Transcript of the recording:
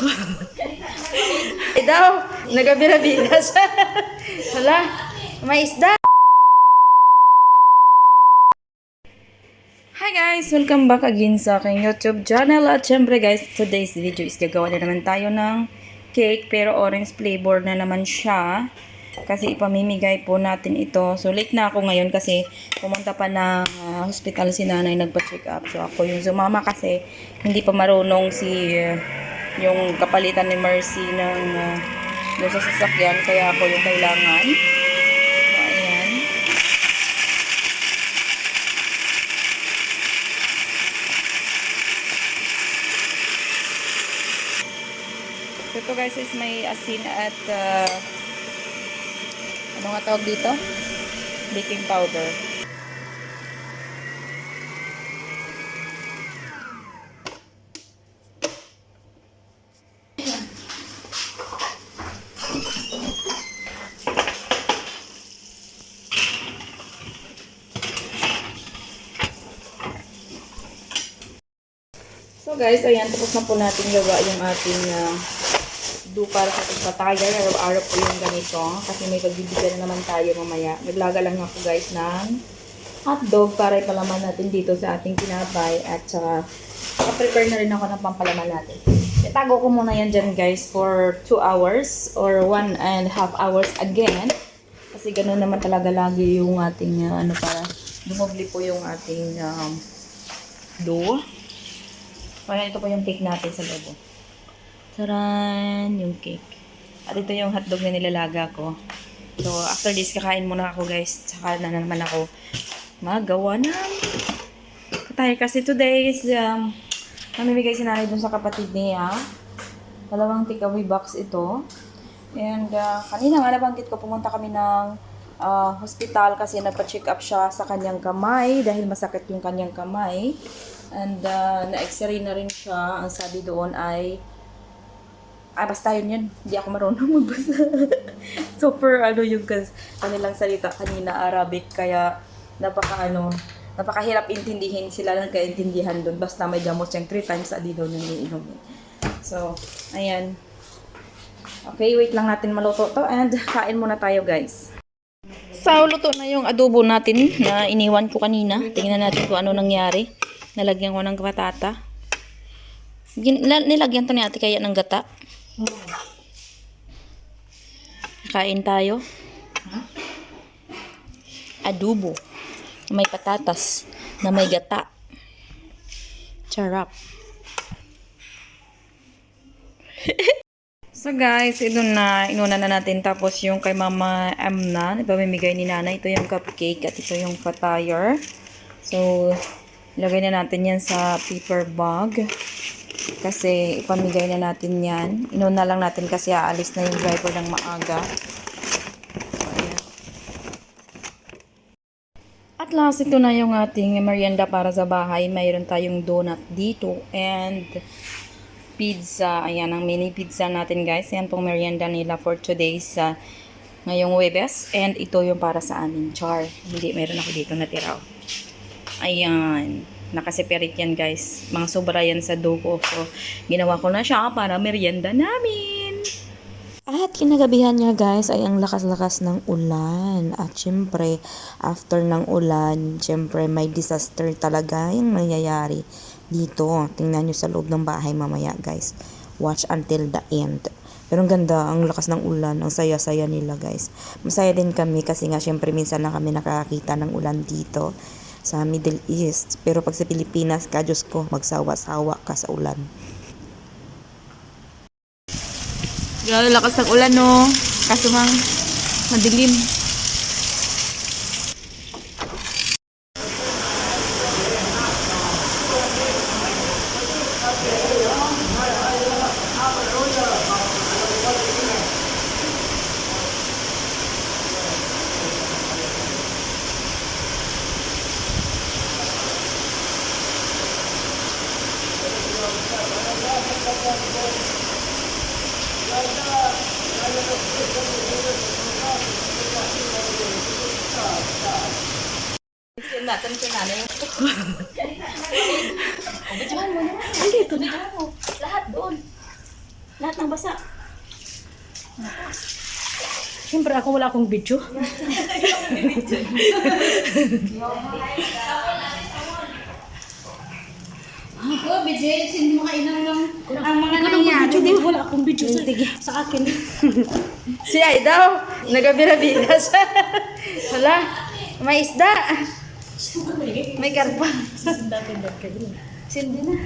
Eh daw, nagabira-bira siya. Hala, may isda. Hi guys! Welcome back again sa aking YouTube channel. At syempre guys, today's video is gagawa na naman tayo ng cake pero orange flavor na naman siya. Kasi ipamimigay po natin ito. So late na ako ngayon kasi pumunta pa ng ah, hospital si nanay nagpa-check up. So ako yung sumama kasi hindi pa marunong si ah, yung kapalitan ni Mercy ng uh, sa sasakyan. Kaya ako yung kailangan. So, ito guys is may asin at uh, ano nga tawag dito? Baking powder. So guys, ayan, tapos na po natin gawa yung ating uh, do para sa pagpatagal. Araw-araw po yung ganito. Kasi may pagbibigyan na naman tayo mamaya. Naglaga lang ako guys ng hotdog para ipalaman natin dito sa ating tinapay. At saka, prepare na rin ako ng pampalaman natin. Itago ko muna yan dyan guys for 2 hours or 1 and half hours again. Kasi ganun naman talaga lagi yung ating uh, ano para dumobli po yung ating um, dough. Kaya ito po yung cake natin sa loob. Taran! Yung cake. At ito yung hotdog na nilalaga ko. So, after this, kakain muna ako guys. Tsaka na naman ako magawa ng tayo kasi today is um, mamimigay si nanay dun sa kapatid niya. Dalawang takeaway box ito. And uh, kanina nga nabanggit ko, pumunta kami ng ah, hospital kasi nagpa-check up siya sa kanyang kamay dahil masakit yung kanyang kamay. And uh, na-x-ray na rin siya. Ang sabi doon ay Ah, basta yun yun. Hindi ako marunong magbasa. Super, ano yung kanilang salita kanina, Arabic. Kaya, napaka, ano, napakahirap intindihin sila nagkaintindihan doon. Basta may gamot siyang three times a day daw nang iinumin. So, ayan. Okay, wait lang natin maluto to and kain muna tayo guys. So, luto na yung adobo natin na iniwan ko kanina. Tingnan natin kung ano nangyari. Nalagyan ko ng patata. Nilagyan to ni ate kaya ng gata. Kain tayo. Adobo. May patatas. Na may gata. Charap. So guys, ito na, inuna na natin tapos yung kay Mama M na, ipamimigay ni Nana, ito yung cupcake at ito yung patire. So, ilagay na natin yan sa paper bag. Kasi ipamigay na natin yan. Inuna lang natin kasi aalis na yung driver ng maaga. At last, ito na yung ating merienda para sa bahay. Mayroon tayong donut dito and pizza. Ayan, ang mini pizza natin guys. Yan pong merienda nila for today's uh, ngayong Webes. And ito yung para sa amin, char. Hindi, meron ako dito natira. Ayan. Nakaseparate yan guys. Mga sobra yan sa dugo. So, ginawa ko na siya para merienda namin. At kinagabihan niya guys ay ang lakas-lakas ng ulan. At syempre, after ng ulan, syempre may disaster talaga yung nangyayari dito. Tingnan nyo sa loob ng bahay mamaya guys. Watch until the end. Pero ang ganda, ang lakas ng ulan, ang saya-saya nila guys. Masaya din kami kasi nga syempre minsan na kami nakakakita ng ulan dito sa Middle East. Pero pag sa Pilipinas, ka Diyos ko, magsawa-sawa ka sa ulan. Grabe lakas ng ulan no. Kaso mang madilim. Kasi natin si nanay. Andito na. Lahat doon. Lahat ng basa. Siyempre ako wala akong video. Oh, BJ, hindi mo kainan lang ang mga nangyari. video, di wala akong video sa, sa akin. Si Ay daw, nagabira-bira siya. Hala, may isda. May karpa. Dati kayo. Sindi na.